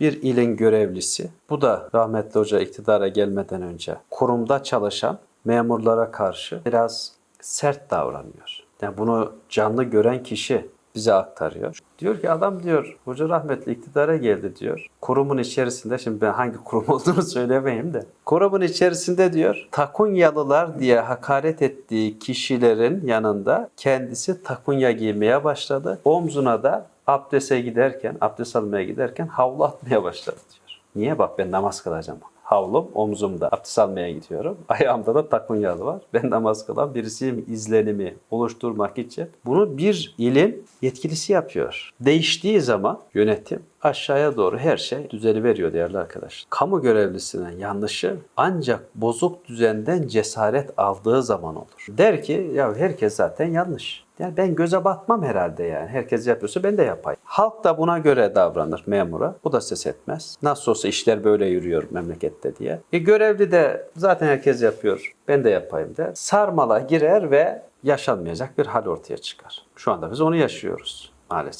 bir ilin görevlisi, bu da rahmetli hoca iktidara gelmeden önce kurumda çalışan memurlara karşı biraz sert davranıyor. Yani bunu canlı gören kişi bize aktarıyor. Diyor ki adam diyor hoca rahmetli iktidara geldi diyor. Kurumun içerisinde şimdi ben hangi kurum olduğunu söylemeyeyim de. Kurumun içerisinde diyor takunyalılar diye hakaret ettiği kişilerin yanında kendisi takunya giymeye başladı. Omzuna da abdeste giderken, abdest almaya giderken havlu atmaya başladı diyor. Niye bak ben namaz kılacağım. Havlum omzumda. Abdest almaya gidiyorum. Ayağımda da takunyalı var. Ben namaz kılan birisiyim izlenimi oluşturmak için. Bunu bir ilin yetkilisi yapıyor. Değiştiği zaman yönetim aşağıya doğru her şey düzeli veriyor değerli arkadaşlar. Kamu görevlisinin yanlışı ancak bozuk düzenden cesaret aldığı zaman olur. Der ki ya herkes zaten yanlış. Yani ben göze batmam herhalde yani. Herkes yapıyorsa ben de yapayım. Halk da buna göre davranır memura. Bu da ses etmez. Nasıl olsa işler böyle yürüyor memlekette diye. E görevli de zaten herkes yapıyor. Ben de yapayım der. Sarmala girer ve yaşanmayacak bir hal ortaya çıkar. Şu anda biz onu yaşıyoruz maalesef.